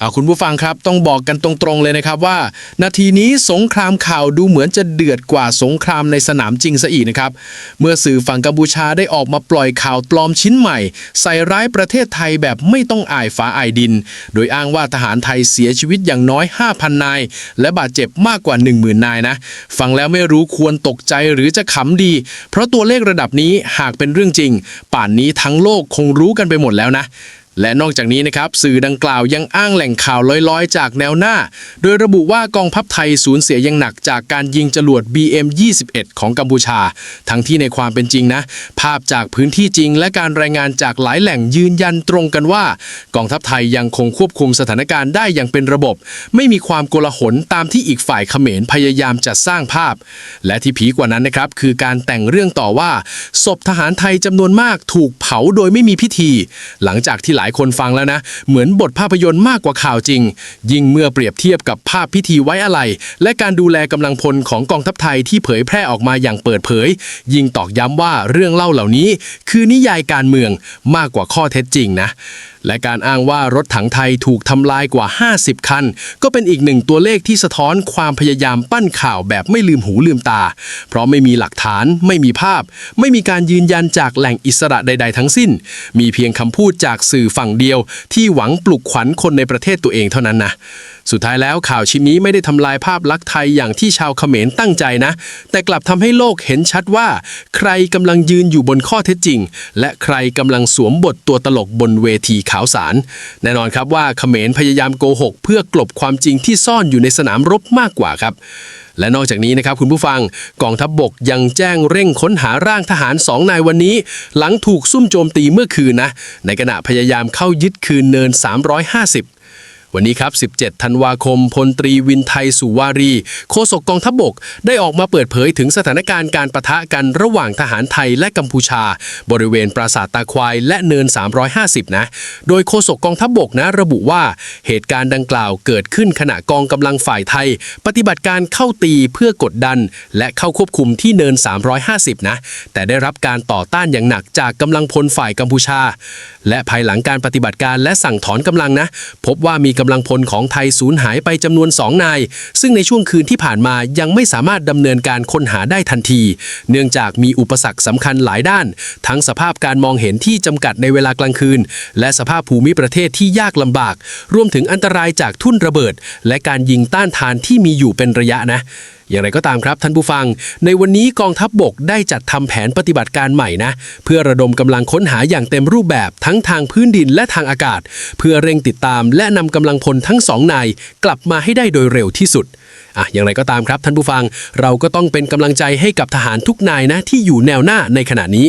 เอาคุณผู้ฟังครับต้องบอกกันตรงๆเลยนะครับว่า นาทีนี้สงครามข่าวดูเหมือนจะเดือดกว่าสงครามในสนามจริงซะอีกนะครับ เมื่อสื่อฝั่งกัมพูชาได้ออกมาปล่อยข่าวปลอมชิ้นใหม่ ใส่ร้ายประเทศไทยแบบไม่ต้องอายฟ้าอายดิน โดยอ้างว่าทหารไทยเสียชีวิตอย่างน้อย 5,000 นาย และบาดเจ็บมากกว่า 10,000 นายนะ ฟังแล้วไม่รู้ควรตกใจหรือจะขำดี เพราะตัวเลขระดับนี้หากเป็นเรื่องจริง ป่านนี้ทั้งโลกคงรู้กันไปหมดแล้วนะ และนอกจากนี้นะครับสื่อดังกล่าวยังอ้างแหล่งข่าวลอยๆ จากแนวหน้า โดยระบุว่ากองทัพไทยสูญเสียอย่างหนักจากการยิงจรวด BM-21 ของกัมพูชา ทั้งที่ในความเป็นจริงนะ ภาพจากพื้นที่จริง และการรายงานจากหลายแหล่งยืนยันตรงกันว่า กองทัพไทยยังคงควบคุมสถานการณ์ได้อย่างเป็นระบบ ไม่มีความโกลาหลตามที่อีกฝ่ายเขมรพยายามจะสร้างภาพ และที่ผีกว่านั้นนะครับคือการแต่งเรื่องต่อว่าศพทหารไทยจำนวนมากถูกเผาโดยไม่มีพิธี หลังจากที่หลายายคนฟังแล้วนะ เหมือนบทภาพยนตร์มากกว่าข่าวจริง ยิ่งเมื่อเปรียบเทียบกับภาพพิธีไว้อะไร และการดูแลกำลังพลของกองทัพไทยที่เผยแพร่ออกมาอย่างเปิดเผย ยิ่งตอกย้ำว่าเรื่องเล่าเหล่านี้ คือนิยายการเมืองมากกว่าข้อเท็จจริงนะและการอ้างว่ารถถังไทยถูกทำลายกว่า 50 คัน ก็เป็นอีกหนึ่งตัวเลขที่สะท้อนความพยายามปั้นข่าวแบบไม่ลืมหูลืมตา เพราะไม่มีหลักฐาน ไม่มีภาพ ไม่มีการยืนยันจากแหล่งอิสระใด ๆ ทั้งสิ้น มีเพียงคำพูดจากสื่อฝั่งเดียว ที่หวังปลุกขวัญคนในประเทศตัวเองเท่านั้นนะ สุดท้ายแล้วข่าวชิ้นนี้ไม่ได้ทำลายภาพลักษณ์ไทยอย่างที่ชาวเขมรตั้งใจนะ แต่กลับทำให้โลกเห็นชัดว่า ใครกำลังยืนอยู่บนข้อเท็จจริง และใครกำลังสวมบทตัวตลกบนเวทีขาวสาร แน่นอนครับว่าเขมรพยายามโกหก เพื่อกลบความจริงที่ซ่อนอยู่ในสนามรบมากกว่าครับและนอกจากนี้นะครับคุณผู้ฟังกองทัพบบกยังแจ้งเร่งค้นหาร่างทหารสองนายวันนี้ หลังถูกซุ่มโจมตีเมื่อคืนนะ ในขณะพยายามเข้ายึดคืนเนิน 350 วันนี้ครับ 17 ธันวาคม พลตรีวินไทยสุวารี โฆษกกองทัพบบก ได้ออกมาเปิดเผยถึงสถานการณ์การประทะกันระหว่างทหารไทยและกัมพูชา บริเวณปราสาทตาควายและเนิน 350 นะ โดยโฆษกกองทัพบบกนะระบุว่า เหตุการณ์ดังกล่าวเกิดขึ้นขณะกองกำลังฝ่ายไทย ปฏิบัติการเข้าตีเพื่อกดดัน และเข้าควบคุมที่เนิน 350 นะ แต่ได้รับการต่อต้านอย่างหนักจากกำลังพลฝ่ายกัมพูชา และภายหลังการปฏิบัติการและสั่งถอนกำลังนะ พบว่ามีกำลังพลของไทยสูญหายไปจำนวน 2 นาย ซึ่งในช่วงคืนที่ผ่านมายังไม่สามารถดำเนินการค้นหาได้ทันที เนื่องจากมีอุปสรรคสำคัญหลายด้าน ทั้งสภาพการมองเห็นที่จำกัดในเวลากลางคืน และสภาพภูมิประเทศที่ยากลำบาก รวมถึงอันตรายจากทุ่นระเบิด และการยิงต้านทานที่มีอยู่เป็นระยะนะ อย่างไรก็ตามครับท่านผู้ฟัง ในวันนี้กองทัพบบกได้จัดทำแผนปฏิบัติการใหม่นะ เพื่อระดมกำลังค้นหาอย่างเต็มรูปแบบทั้งทางพื้นดินและทางอากาศ เพื่อเร่งติดตามและนำกำลังพลทั้งสองนายกลับมาให้ได้โดยเร็วที่สุดอะอย่างไรก็ตามครับท่านผู้ฟัง เราก็ต้องเป็นกำลังใจให้กับทหารทุกนายนะที่อยู่แนวหน้าในขณะนี้